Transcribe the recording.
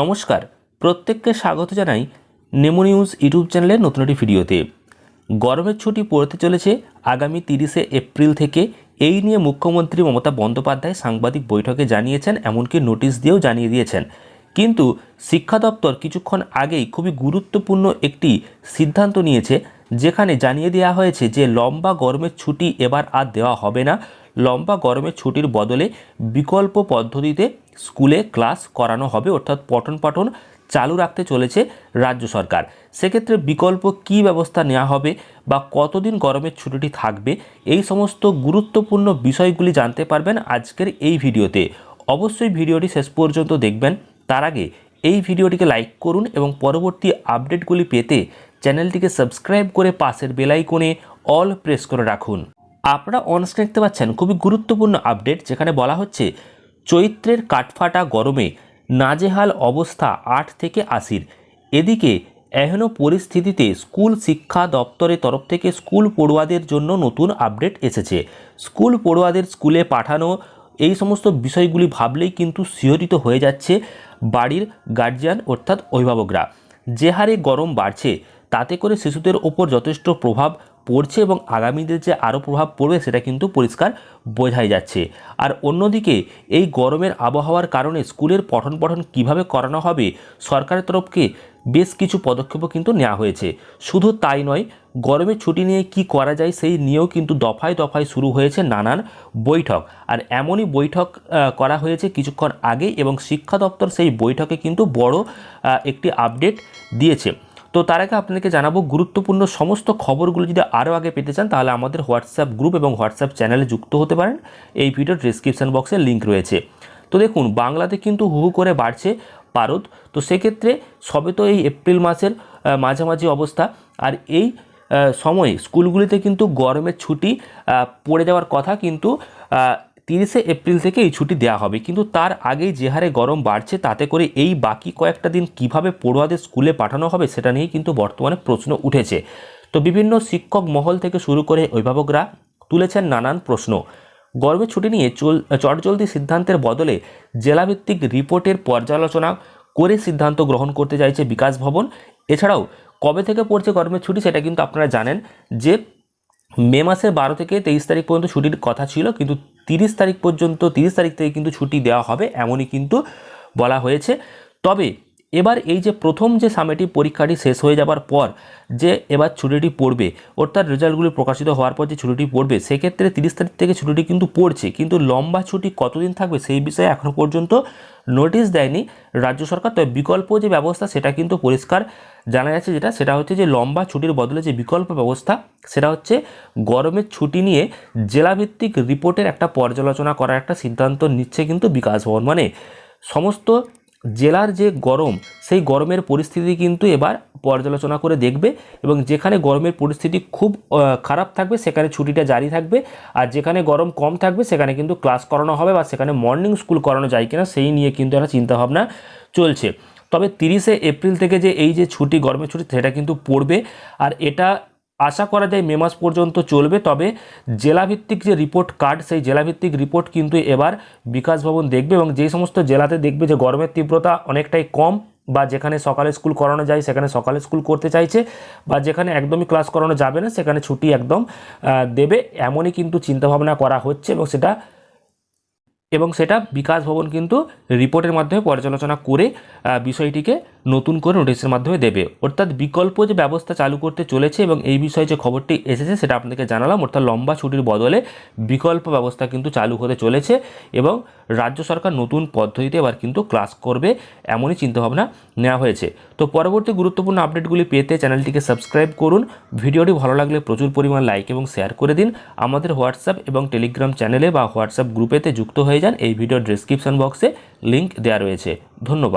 নমস্কার, প্রত্যেককে স্বাগত জানাই নেমো নিউজ ইউটিউব চ্যানেলের নতুন একটি ভিডিওতে। গরমের ছুটি পড়তে চলেছে আগামী তিরিশে এপ্রিল থেকে। এই নিয়ে মুখ্যমন্ত্রী মমতা বন্দ্যোপাধ্যায় সাংবাদিক বৈঠকে জানিয়েছেন, এমনকি নোটিশ দিয়েও জানিয়ে দিয়েছেন। কিন্তু শিক্ষা দপ্তর কিছুক্ষণ আগেই খুবই গুরুত্বপূর্ণ একটি সিদ্ধান্ত নিয়েছে, যেখানে জানিয়ে দেওয়া হয়েছে যে লম্বা গরমের ছুটি এবার আর দেওয়া হবে না। লম্বা গরমের ছুটির বদলে বিকল্প পদ্ধতিতে স্কুলে ক্লাস করানো হবে, অর্থাৎ পঠন পাঠন চালু রাখতে চলেছে রাজ্য সরকার। সেক্ষেত্রে বিকল্প কী ব্যবস্থা নেওয়া হবে বা কতদিন গরমের ছুটিটি থাকবে, এই সমস্ত গুরুত্বপূর্ণ বিষয়গুলি জানতে পারবেন আজকের এই ভিডিওতে। অবশ্যই ভিডিওটি শেষ পর্যন্ত দেখবেন। তার আগে এই ভিডিওটিকে লাইক করুন এবং পরবর্তী আপডেটগুলি পেতে চ্যানেলটিকে সাবস্ক্রাইব করে পাশের বেলাইকনে অল প্রেস করে রাখুন। আপনারা অনস্ক্রিন দেখতে পাচ্ছেন খুবই গুরুত্বপূর্ণ আপডেট, যেখানে বলা হচ্ছে চৈত্রের কাঠফাটা গরমে নাজেহাল অবস্থা আট থেকে আশির। এদিকে এহেন পরিস্থিতিতে স্কুল শিক্ষা দপ্তরের তরফ থেকে স্কুল পড়ুয়াদের জন্য নতুন আপডেট এসেছে। স্কুল পড়ুয়াদের স্কুলে পাঠানো এই সমস্ত বিষয়গুলি ভাবলেই কিন্তু শিহরিত হয়ে যাচ্ছে বাড়ির গার্জিয়ান অর্থাৎ অভিভাবকরা। যে হারে গরম বাড়ছে, তাতে করে শিশুদের ওপর যথেষ্ট প্রভাব পড়ছে এবং আগামীদের যে আরও প্রভাব পড়বে সেটা কিন্তু পরিষ্কার বোঝাই যাচ্ছে। আর অন্যদিকে এই গরমের আবহাওয়ার কারণে স্কুলের পঠন পঠন কীভাবে করানো হবে সরকারের তরফকে বেশ কিছু পদক্ষেপও কিন্তু নেওয়া হয়েছে। শুধু তাই নয় গরমের ছুটি নিয়ে কি করা যায় সেই নিয়েও কিন্তু দফায় দফায় শুরু হয়েছে নানান বৈঠক। আর এমনই বৈঠক করা হয়েছে কিছুক্ষণ আগে এবং শিক্ষা দপ্তর সেই বৈঠকে কিন্তু বড় একটি আপডেট দিয়েছে। তো তার আগে আপনাদেরকে জানাব, গুরুত্বপূর্ণ সমস্ত খবরগুলো যদি আরও আগে পেতে চান, তাহলে আমাদের হোয়াটসঅ্যাপ গ্রুপ এবং হোয়াটসঅ্যাপ চ্যানেলে যুক্ত হতে পারেন। এই ভিডিওর ডিসক্রিপশন বক্সে লিঙ্ক রয়েছে। তো দেখুন, বাংলাতে কিন্তু হু করে বাড়ছে পারদ। তো সেক্ষেত্রে সবে তো এই এপ্রিল মাসের মাঝামাঝি অবস্থা। আর এই সময়ে স্কুলগুলিতে কিন্তু গরমের ছুটি পড়ে যাওয়ার কথা কিন্তু তিরিশে এপ্রিল থেকে এই ছুটি দেওয়া হবে। কিন্তু তার আগেই যে হারে গরম বাড়ছে, তাতে করে এই বাকি কয়েকটা দিন কীভাবে পড়ুয়াদের স্কুলে পাঠানো হবে সেটা নিয়েই কিন্তু বর্তমানে প্রশ্ন উঠেছে। তো বিভিন্ন শিক্ষক মহল থেকে শুরু করে অভিভাবকরা তুলেছেন নানান প্রশ্ন। গরমের ছুটি নিয়ে চল, চটজলদি সিদ্ধান্তের বদলে জেলাভিত্তিক রিপোর্টের পর্যালোচনা করে সিদ্ধান্ত গ্রহণ করতে চাইছে বিকাশ ভবন। এছাড়াও, কবে থেকে পড়ছে গরমের ছুটি সেটা কিন্তু আপনারা জানেন যে মে মাসের বারো থেকে তেইশ তারিখ পর্যন্ত ছুটির কথা ছিল, কিন্তু তিরিশ তারিখ পর্যন্ত, তিরিশ তারিখ থেকে কিন্তু ছুটি দেওয়া হবে, এমনই কিন্তু বলা হয়েছে। তবে এবার এই যে প্রথম যে সামেটিভ পরীক্ষাটি শেষ হয়ে যাবার পর যে এবার ছুটিটি পড়বে, অর্থাৎ রেজাল্টগুলি প্রকাশিত হওয়ার পর যে ছুটিটি পড়বে, সেক্ষেত্রে তিরিশ তারিখ থেকে ছুটিটি কিন্তু পড়ছে। কিন্তু লম্বা ছুটি কতদিন থাকবে সেই বিষয়ে এখনও পর্যন্ত নোটিশ দেয়নি রাজ্য সরকার। তবে বিকল্প যে ব্যবস্থা, সেটা কিন্তু পরিষ্কার জানা যাচ্ছে যেটা, সেটা হচ্ছে যে লম্বা ছুটির বদলে যে বিকল্প ব্যবস্থা, সেটা হচ্ছে গরমের ছুটি নিয়ে জেলাভিত্তিক রিপোর্টের একটা পর্যালোচনা করার একটা সিদ্ধান্ত নিচ্ছে কিন্তু বিকাশ ভবন। মানে সমস্ত জেলার যে গরম, সেই গরমের পরিস্থিতি কিন্তু এবার পর্যালোচনা করে দেখবে এবং যেখানে গরমের পরিস্থিতি খুব খারাপ থাকবে, সেখানে ছুটিটা জারি থাকবে আর যেখানে গরম কম থাকবে, সেখানে কিন্তু ক্লাস করানো হবে বা সেখানে মর্নিং স্কুল করানো যায় কিনা, সেই নিয়ে কিন্তু একটা চিন্তাভাবনা চলছে। তবে তিরিশে এপ্রিল থেকে যে এই যে ছুটি, গরমের ছুটি, সেটা কিন্তু পড়বে। আর এটা আশা করা যায় মে মাস পর্যন্ত চলবে। তবে জেলাভিত্তিক যে রিপোর্ট কার্ড সেই জেলাভিত্তিক রিপোর্ট কিন্তু এবার বিকাশ ভবন দেখবে এবং যেই সমস্ত জেলাতে দেখবে যে গরমের তীব্রতা অনেকটাই কম বা যেখানে সকালে স্কুল করানো যায়, সেখানে সকালে স্কুল করতে চাইছে বা যেখানে একদমই ক্লাস করানো যাবে না, সেখানে ছুটি একদম দেবে। এমনই কিন্তু চিন্তাভাবনা করা হচ্ছে এবং সেটা এবং সেটা বিকাশ ভবন কিন্তু রিপোর্টের মাধ্যমে পর্যালোচনা করে বিষয়টিকে নতুন করে নোটিশের মাধ্যমে দেবে। অর্থাৎ বিকল্প যে ব্যবস্থা চালু করতে চলেছে এবং এই বিষয়ে যে খবরটি এসেছে সেটা আপনাদেরকে জানালাম। অর্থাৎ লম্বা ছুটির বদলে বিকল্প ব্যবস্থা কিন্তু চালু হতে চলেছে এবং রাজ্য সরকার নতুন পদ্ধতিতে এবার কিন্তু ক্লাস করবে এমনই চিন্তাভাবনা নেওয়া হয়েছে। তো পরবর্তী গুরুত্বপূর্ণ আপডেটগুলি পেতে চ্যানেলটিকে সাবস্ক্রাইব করুন। ভিডিওটি ভালো লাগলে প্রচুর পরিমাণ লাইক এবং শেয়ার করে দিন। আমাদের হোয়াটসঅ্যাপ এবং টেলিগ্রাম চ্যানেলে বা হোয়াটসঅ্যাপ গ্রুপেতে যুক্ত হয়ে যান এই ভিডিও ডিসক্রিপশন বক্সে লিংক দেওয়া রয়েছে। ধন্যবাদ।